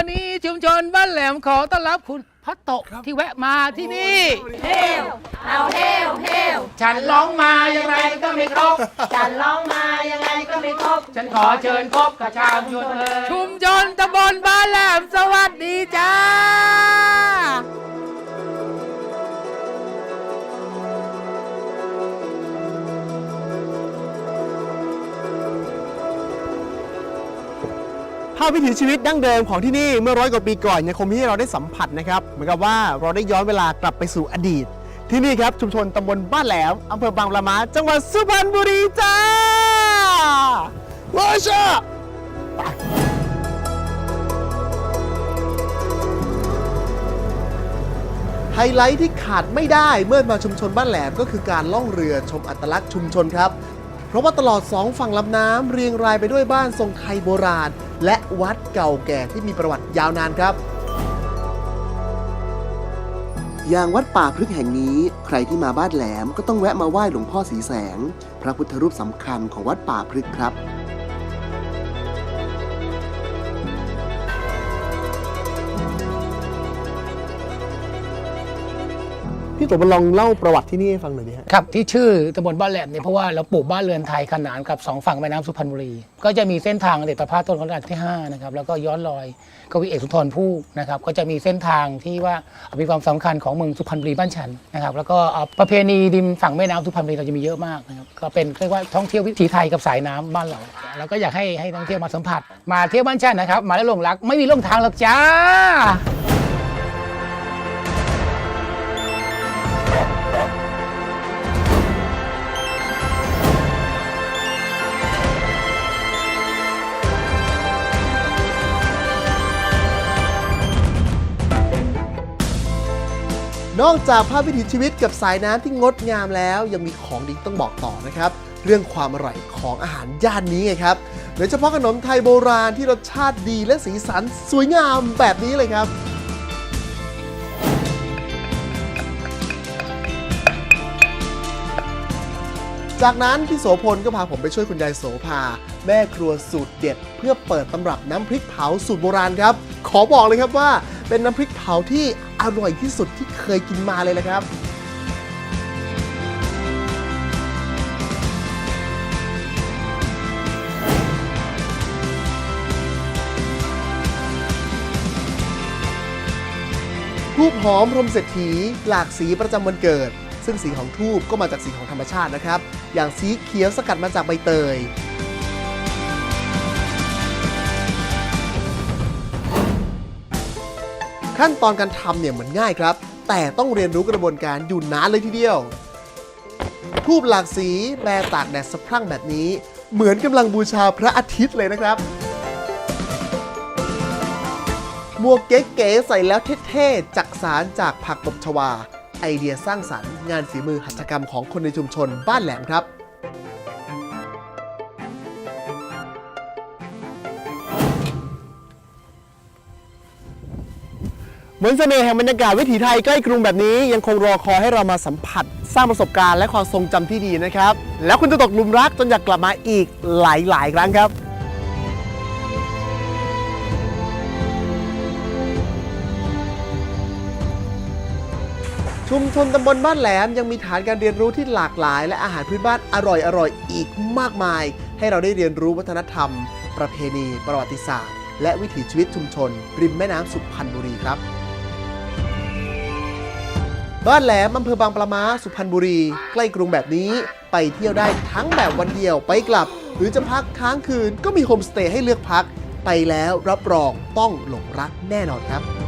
วันนี้ชุมชนบ้านแหลมขอต้อนรับคุณพัตโตะที่แวะมาที่นี่เอาเฮวเฮวฉันร้องมายังไงก็ไม่ครบจันร้องมายังไงก็ไม่ครบ ฉันขอเชิญพบกับชาวชุมชนชุมชนตำบลบ้านแหล ภาพวิถีชีวิตดั้งเดิมของที่นี่เมื่อร้อยกว่าปีก่อนยังคงมีให้เราได้สัมผัสนะครับเหมือนกับว่าเราได้ย้อนเวลากลับไปสู่อดีต ที่นี่ครับชุมชนตำบลบ้านแหลมอำเภอบางปะมาจังหวัดสุพรรณบุรีจ้าว้าชาไฮไลท์ที่ขาดไม่ได้เมื่อมาชุมชนบ้านแหลมก็คือการล่องเรือชมอัตลักษณ์ชุมชนครับ เพราะว่าตลอดสองฝั่งลำน้ำเรียงรายไปด้วยบ้านทรงไทยโบราณ และวัดเก่าแก่ที่มีประวัติยาวนานครับ อย่างวัดป่าพฤกษ์แห่งนี้ ใครที่มาบ้านแหลมก็ต้องแวะมาไหว้หลวงพ่อสีแสง พระพุทธรูปสำคัญของวัดป่าพฤกษ์ครับ พี่ตัวมาลองเล่าประวัติที่นี่ให้ฟังหน่อยดิฮะ ครับที่ชื่อตำบลบ้านแหลมเนี่ยเพราะว่าเราปลูกบ้านเรือนไทยขนานกับสองฝั่งแม่น้ำสุพรรณบุรี ก็จะมีเส้นทางเด็ดประพาสต้นรัชกาลที่5นะครับแล้วก็ย้อนรอยกวีเอกสุนทรภู่นะครับก็จะมีเส้นทางที่ว่ามีความสำคัญของเมืองสุพรรณบุรีบ้านฉันนะครับแล้วก็ประเพณีริมฝั่งแม่น้ำสุพรรณบุรีเราจะมีเยอะมากนะครับก็เป็นเรียกว่าท่องเที่ยววิถีไทยกับสายน้ำบ้านเราแล้วก็อยากให้ให้ท่องเที่ยวมาสัมผัส มาเที่ยวบ้านฉันนะครับมาแล้วหลงรักไม่มีหลงทางหรอกจ้า นอกจากภาพวิถีชีวิตกับสายน้ำที่งดงามแล้ว ยังมีของดีต้องบอกต่อนะครับ เรื่องความอร่อยของอาหารย่านนี้ไงครับโดยเฉพาะขนมไทยโบราณที่รสชาติดีและสีสันสวยงามแบบนี้เลยครับจากนั้นพี่โสพลก็พาผมไปช่วยคุณยายโสภา แม่ครัวสูตรเด็ด เพื่อเปิดตำรับน้ำพริกเผาสูตรโบราณครับ ขอบอกเลยครับว่า เป็นน้ำพริกเผาที่อร่อยที่สุดที่เคยกินมาเลยนะครับ ทูบหอมพรมเศรษฐี หลากสีประจำวันเกิด ซึ่งสีของทูบก็มาจากสีของธรรมชาตินะครับ อย่างสีเขียวสกัดมาจากใบเตย ขั้นตอนการทำเนี่ยเหมือนง่ายครับ แต่ต้องเรียนรู้กระบวนการอยู่นานเลยทีเดียว ทูบหลากสีแปรตากแดดสะพรั่งแบบนี้ เหมือนกำลังบูชาพระอาทิตย์เลยนะครับหมวกเก๋ๆใส่แล้วเท่ๆจักสารจากผักตบชวา ไอเดียสร้างสรรค์งานฝีมือหัตถกรรมของคนในชุมชนบ้านแหลมครับ มือนเสน่ห์แห่งบรรยากาศวิถีไทยใกล้กรุงแบบนี้ยังคงรอคอยให้เรามาสัมผัส สร้างประสบการณ์และความทรงจำที่ดีนะครับ แล้วคุณจะตกหลุมรักจนอยากกลับมาอีกหลาย ๆ ครั้งครับ ชุมชนตำบลบ้านแหลมยังมีฐานการเรียนรู้ที่หลากหลาย และอาหารพื้นบ้านอร่อยๆอีกมากมาย ให้เราได้เรียนรู้วัฒนธรรม ประเพณี ประวัติศาสตร์ และวิถีชีวิตชุมชน ริมแม่น้ำสุพรรณบุรีครับ บ้านแหลมอำเภอบางปลามาสุพรรณบุรี ใกล้กรุงแบบนี้ ไปเที่ยวได้ทั้งแบบวันเดียวไปกลับ หรือจะพักค้างคืนก็มีโฮมสเตย์ให้เลือกพัก ไปแล้วรับรองต้องหลงรักแน่นอนครับ